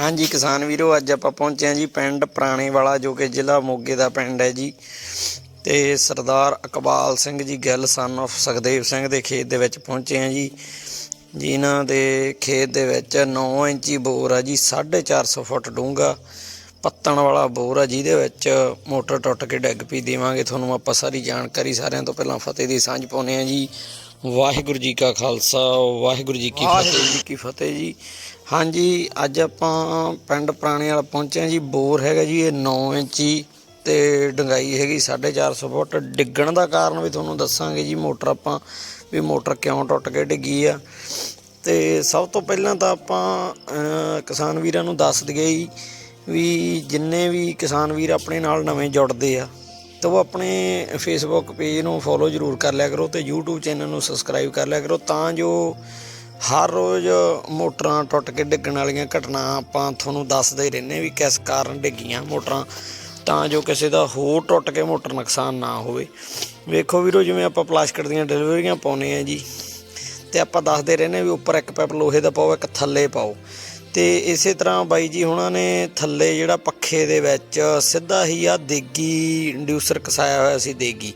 ਹਾਂਜੀ ਕਿਸਾਨ ਵੀਰੋ, ਅੱਜ ਆਪਾਂ ਪਹੁੰਚੇ ਹਾਂ ਜੀ ਪਿੰਡ ਪੁਰਾਣੇ ਵਾਲਾ ਜੋ ਕਿ ਜ਼ਿਲ੍ਹਾ ਮੋਗੇ ਦਾ ਪਿੰਡ ਹੈ ਜੀ। ਤੇ ਸਰਦਾਰ ਇਕਬਾਲ ਸਿੰਘ ਜੀ ਗਿੱਲ ਸਨ of ਸੁਖਦੇਵ ਸਿੰਘ ਦੇ ਖੇਤ ਦੇ ਵਿੱਚ ਪਹੁੰਚੇ ਹਾਂ ਜੀ। ਜਿਨ੍ਹਾਂ ਦੇ ਖੇਤ ਦੇ ਵਿੱਚ 9 ਇੰਚੀ ਬੋਰ ਆ ਜੀ 450 ਫੁੱਟ ਡੂੰਘਾ ਪੱਤਣ ਵਾਲਾ ਬੋਰ ਆ, ਜਿਹਦੇ ਵਿੱਚ ਮੋਟਰ ਟੁੱਟ ਕੇ ਡਿੱਗ ਪਈ। ਦੇਵਾਂਗੇ ਤੁਹਾਨੂੰ ਆਪਾਂ ਸਾਰੀ ਜਾਣਕਾਰੀ, ਸਾਰਿਆਂ ਤੋਂ ਪਹਿਲਾਂ ਫਤਿਹ ਦੀ ਸਾਂਝ ਪਾਉਂਦੇ ਹਾਂ ਜੀ। ਵਾਹਿਗੁਰੂ ਜੀ ਕਾ ਖਾਲਸਾ, ਵਾਹਿਗੁਰੂ ਜੀ ਕੀ ਫਤਿਹ। ਜੀ ਕੀ ਫਤਿਹ ਜੀ। ਹਾਂਜੀ, ਅੱਜ ਆਪਾਂ ਪਿੰਡ ਪੁਰਾਣੇ ਵਾਲਾ ਪਹੁੰਚੇ ਹਾਂ ਜੀ। ਬੋਰ ਹੈਗਾ ਜੀ, ਇਹ 9 ਇੰਚੀ ਤੇ ਡੰਗਾਈ ਹੈਗੀ 450 ਫੁੱਟ। ਡਿੱਗਣ ਦਾ ਕਾਰਨ ਵੀ ਤੁਹਾਨੂੰ ਦੱਸਾਂਗੇ ਜੀ। ਮੋਟਰ ਆਪਾਂ, ਵੀ ਮੋਟਰ ਕਿਉਂ ਟੁੱਟ ਕੇ ਡਿੱਗੀ ਆ। ਤੇ ਸਭ ਤੋਂ ਪਹਿਲਾਂ ਤਾਂ ਆਪਾਂ ਕਿਸਾਨ ਵੀਰਾਂ ਨੂੰ ਦੱਸ ਦਈਏ ਜੀ, ਵੀ ਜਿੰਨੇ ਵੀ ਕਿਸਾਨ ਵੀਰ ਆਪਣੇ ਨਾਲ ਨਵੇਂ ਜੁੜਦੇ ਆ ਤਾਂ ਉਹ ਆਪਣੇ ਫੇਸਬੁੱਕ ਪੇਜ ਨੂੰ ਫੋਲੋ ਜ਼ਰੂਰ ਕਰ ਲਿਆ ਕਰੋ ਤੇ YouTube ਚੈਨਲ ਨੂੰ ਸਬਸਕ੍ਰਾਈਬ ਕਰ ਲਿਆ ਕਰੋ ਤਾਂ ਜੋ ਹਰ ਰੋਜ਼ ਮੋਟਰਾਂ ਟੁੱਟ ਕੇ ਡਿੱਗਣ ਵਾਲੀਆਂ ਘਟਨਾ ਆਪਾਂ ਤੁਹਾਨੂੰ ਦੱਸਦੇ ਰਹਿੰਦੇ ਵੀ ਕਿਸ ਕਾਰਨ ਡਿੱਗੀਆਂ ਮੋਟਰਾਂ, ਤਾਂ ਜੋ ਕਿਸੇ ਦਾ ਹੋਰ ਟੁੱਟ ਕੇ ਮੋਟਰ ਨੁਕਸਾਨ ਨਾ ਹੋਵੇ। ਵੇਖੋ ਵੀਰੋ, ਜਿਵੇਂ ਆਪਾਂ ਪਲਾਸਟਿਕ ਦੀਆਂ ਡਿਲੀਵਰੀਆਂ ਪਾਉਨੇ ਆ ਜੀ, ਤੇ ਆਪਾਂ ਦੱਸਦੇ ਰਹਿੰਦੇ ਵੀ ਉੱਪਰ ਇੱਕ ਪੈਪ ਲੋਹੇ ਦਾ ਪਾਓ, ਇੱਕ ਥੱਲੇ ਪਾਓ। ਤੇ ਇਸੇ ਤਰ੍ਹਾਂ ਬਾਈ ਜੀ ਹੁਣਾਂ ਨੇ ਥੱਲੇ ਜਿਹੜਾ ਪੱਖੇ ਦੇ ਵਿੱਚ ਸਿੱਧਾ ਹੀ ਆ ਦੇਗੀ ਇੰਡਿਊਸਰ ਕਸਾਇਆ ਹੋਇਆ ਸੀ ਦੇਗੀ।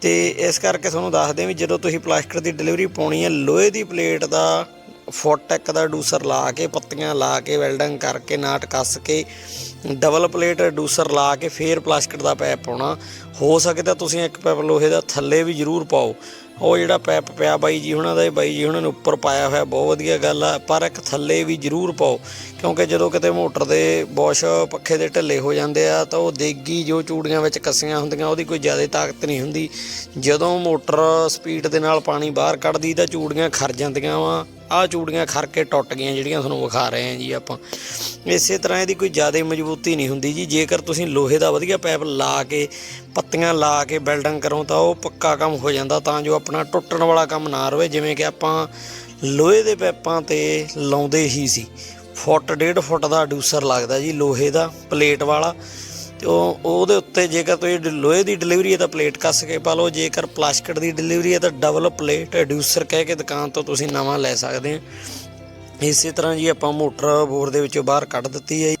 ਤੇ ਇਸ ਕਰਕੇ ਤੁਹਾਨੂੰ ਦੱਸਦੇ ਵੀ ਜਦੋਂ ਤੁਸੀਂ ਪਲਾਸਟਿਕ ਦੀ ਡਿਲੀਵਰੀ ਪਾਉਣੀ ਹੈ, ਲੋਹੇ ਦੀ ਪਲੇਟ ਦਾ ਫੁੱਟ ਦਾ ਡਿਊਸਰ ਲਾ ਕੇ, ਪੱਤੀਆਂ ਲਾ ਕੇ ਵੈਲਡਿੰਗ ਕਰਕੇ ਨਾਟ ਕੱਸ ਕੇ ਡਬਲ ਪਲੇਟ ਡੂਸਰ ਲਾ ਕੇ ਫੇਰ ਪਲਾਸਟਿਕ ਦਾ ਪੈਪ ਪਾਉਣਾ। ਹੋ ਸਕਦਾ ਤੁਸੀਂ ਇੱਕ ਪੈਪ ਲੋਹੇ ਦਾ ਥੱਲੇ ਵੀ ਜ਼ਰੂਰ ਪਾਓ। ਉਹ ਜਿਹੜਾ ਪੈਪ ਪਿਆ ਬਾਈ ਜੀ ਉਹਨਾਂ ਦਾ, ਇਹ ਬਾਈ ਜੀ ਉਹਨਾਂ ਨੇ ਉੱਪਰ ਪਾਇਆ ਹੋਇਆ, ਬਹੁਤ ਵਧੀਆ ਗੱਲ ਆ। ਪਰ ਇੱਕ ਥੱਲੇ ਵੀ ਜ਼ਰੂਰ ਪਾਓ, ਕਿਉਂਕਿ ਜਦੋਂ ਕਿਤੇ ਮੋਟਰ ਦੇ ਬੋਸ਼ ਪੱਖੇ ਦੇ ਢੱਲੇ ਹੋ ਜਾਂਦੇ ਆ, ਤਾਂ ਉਹ ਦੇਗੀ ਜੋ ਚੂੜੀਆਂ ਵਿੱਚ ਕੱਸੀਆਂ ਹੁੰਦੀਆਂ, ਉਹਦੀ ਕੋਈ ਜ਼ਿਆਦਾ ਤਾਕਤ ਨਹੀਂ ਹੁੰਦੀ। ਜਦੋਂ ਮੋਟਰ ਸਪੀਡ ਦੇ ਨਾਲ ਪਾਣੀ ਬਾਹਰ ਕੱਢਦੀ, ਤਾਂ ਚੂੜੀਆਂ ਖਰ ਜਾਂਦੀਆਂ ਵਾ। ਆਹ ਚੂੜੀਆਂ ਖਰ ਕੇ ਟੁੱਟ ਗਈਆਂ, ਜਿਹੜੀਆਂ ਤੁਹਾਨੂੰ ਵਿਖਾ ਰਹੇ ਹਾਂ ਜੀ ਆਪਾਂ। ਇਸੇ ਤਰ੍ਹਾਂ ਇਹਦੀ ਕੋਈ ਜ਼ਿਆਦਾ ਮਜ਼ਬੂਤੀ ਨਹੀਂ ਹੁੰਦੀ ਜੀ। ਜੇਕਰ ਤੁਸੀਂ ਲੋਹੇ ਦਾ ਵਧੀਆ ਪੈਪ ਲਾ ਕੇ, ਪੱਤੀਆਂ ਲਾ ਕੇ ਬਿਲਡਿੰਗ ਕਰੋ, ਤਾਂ ਉਹ ਪੱਕਾ ਕੰਮ ਹੋ ਜਾਂਦਾ, ਤਾਂ ਜੋ ਆਪਣਾ ਟੁੱਟਣ ਵਾਲਾ ਕੰਮ ਨਾ ਰਹੇ ਜਿਵੇਂ ਕਿ ਆਪਾਂ ਲੋਹੇ ਦੇ ਪੈਪਾਂ ਤੇ ਲਾਉਂਦੇ ਹੀ ਸੀ। ਫੁੱਟ, ਡੇਢ ਫੁੱਟ ਦਾ ਡੂਸਰ ਲੱਗਦਾ ਜੀ ਲੋਹੇ ਦਾ, ਪਲੇਟ ਵਾਲਾ। ਤੇ ਉਹ, ਉਹਦੇ ਉੱਤੇ ਜੇਕਰ ਤੁਸੀਂ ਲੋਹੇ ਦੀ ਡਿਲੀਵਰੀ ਹੈ ਤਾਂ ਪਲੇਟ ਕੱਸ ਕੇ ਪਾ ਲਓ, ਜੇਕਰ ਪਲਾਸਟਿਕ ਦੀ ਡਿਲੀਵਰੀ ਹੈ ਤਾਂ ਡਬਲ ਪਲੇਟ ਡਿਊਸਰ ਕਹਿ ਕੇ ਦੁਕਾਨ ਤੋਂ ਤੁਸੀਂ ਨਵਾਂ ਲੈ ਸਕਦੇ ਹੋ। ਇਸੇ ਤਰ੍ਹਾਂ ਜੀ ਆਪਾਂ ਮੋਟਰ ਬੋਰ ਦੇ ਵਿੱਚੋਂ ਬਾਹਰ ਕੱਢ ਦਿੱਤੀ ਹੈ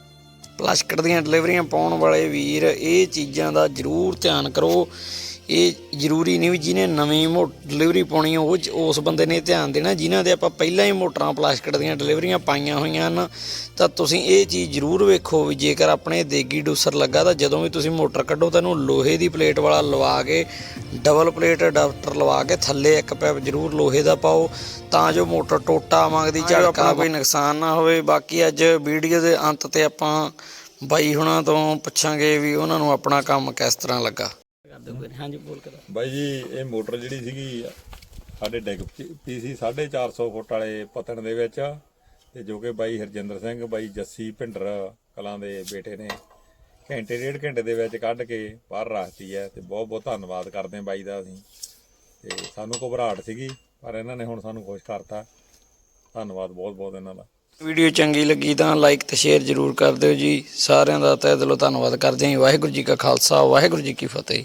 ਪਲਾਸਟਿਕ ਦੀਆਂ ਡਿਲੀਵਰੀਆਂ ਪਾਉਣ ਵਾਲੇ ਵੀਰ ਇਹ ਚੀਜ਼ਾਂ ਦਾ ਜ਼ਰੂਰ ਧਿਆਨ ਕਰੋ। ਇਹ ਜ਼ਰੂਰੀ ਨਹੀਂ ਵੀ ਜਿਹਨੇ ਨਵੀਂ ਮੋ ਡਿਲੀਵਰੀ ਪਾਉਣੀ ਉਹ ਉਸ ਬੰਦੇ ਨੇ ਧਿਆਨ ਦੇਣਾ। ਜਿਨ੍ਹਾਂ ਦੇ ਆਪਾਂ ਪਹਿਲਾਂ ਹੀ ਮੋਟਰਾਂ ਪਲਾਸਟਿਕ ਦੀਆਂ ਡਿਲੀਵਰੀਆਂ ਪਾਈਆਂ ਹੋਈਆਂ ਹਨ ਤਾਂ ਤੁਸੀਂ ਇਹ ਚੀਜ਼ ਜ਼ਰੂਰ ਵੇਖੋ ਵੀ ਜੇਕਰ ਆਪਣੇ ਦੇਗੀ ਡੂਸਰ ਲੱਗਾ ਤਾਂ ਜਦੋਂ ਵੀ ਤੁਸੀਂ ਮੋਟਰ ਕੱਢੋ ਤਾਂ ਇਹਨੂੰ ਲੋਹੇ ਦੀ ਪਲੇਟ ਵਾਲਾ ਲਵਾ ਕੇ ਡਬਲ ਪਲੇਟ ਅਡਾਪਟਰ ਲਵਾ ਕੇ ਥੱਲੇ ਇੱਕ ਪੈਪ ਜ਼ਰੂਰ ਲੋਹੇ ਦਾ ਪਾਓ ਤਾਂ ਜੋ ਮੋਟਰ ਟੋਟਾ ਮੰਗਦੀ ਝੜਕਾ ਕੋਈ ਨੁਕਸਾਨ ਨਾ ਹੋਵੇ। ਬਾਕੀ ਅੱਜ ਵੀਡੀਓ ਦੇ ਅੰਤ ਤੇ ਆਪਾਂ ਬਾਈ ਹੁਣਾਂ ਤੋਂ ਪੁੱਛਾਂਗੇ ਵੀ ਉਹਨਾਂ ਨੂੰ ਆਪਣਾ ਕੰਮ ਕਿਸ ਤਰ੍ਹਾਂ ਲੱਗਾ? ਹਾਂਜੀ ਬੋਲ ਕੇ ਬਾਈ ਜੀ, ਇਹ ਮੋਟਰ ਜਿਹੜੀ ਸੀਗੀ, ਸਾਡੇ ਡਿੱਗ ਪਈ- ਪਈ ਸੀ 450 ਫੁੱਟ ਵਾਲੇ ਪਤਨ ਦੇ ਵਿੱਚ। ਤੇ ਜੋ ਕਿ ਬਾਈ ਹਰਜਿੰਦਰ ਸਿੰਘ, ਬਾਈ ਜੱਸੀ ਭਿੰਡਰ ਕਲਾਂ ਦੇ ਬੇਟੇ ਨੇ। ਘੰਟੇ, ਡੇਢ ਘੰਟੇ ਦੇ ਵਿੱਚ ਕੱਢ ਕੇ ਬਾਹਰ ਰੱਖਤੀ ਹੈ ਤੇ ਬਹੁਤ ਬਹੁਤ ਧੰਨਵਾਦ ਕਰਦੇ ਹਾਂ ਬਾਈ ਦਾ ਅਸੀਂ। ਤੇ ਸਾਨੂੰ ਘਬਰਾਹਟ ਸੀਗੀ, ਪਰ ਇਹਨਾਂ ਨੇ ਹੁਣ ਸਾਨੂੰ ਖੁਸ਼ ਕਰਤਾ। ਧੰਨਵਾਦ ਬਹੁਤ ਬਹੁਤ ਇਹਨਾਂ ਦਾ। ਵੀਡੀਓ ਚੰਗੀ ਲੱਗੀ ਤਾਂ ਲਾਈਕ ਤੇ ਸ਼ੇਅਰ ਜ਼ਰੂਰ ਕਰ ਦਿਓ ਜੀ। ਸਾਰਿਆਂ ਦਾ ਤਹਿ ਦਿਲੋਂ ਧੰਨਵਾਦ ਕਰਦੇ ਹਾਂ ਵਾਹਿਗੁਰੂ ਜੀ ਕਾ ਖਾਲਸਾ, ਵਾਹਿਗੁਰੂ ਜੀ ਕੀ ਫਤਿਹ।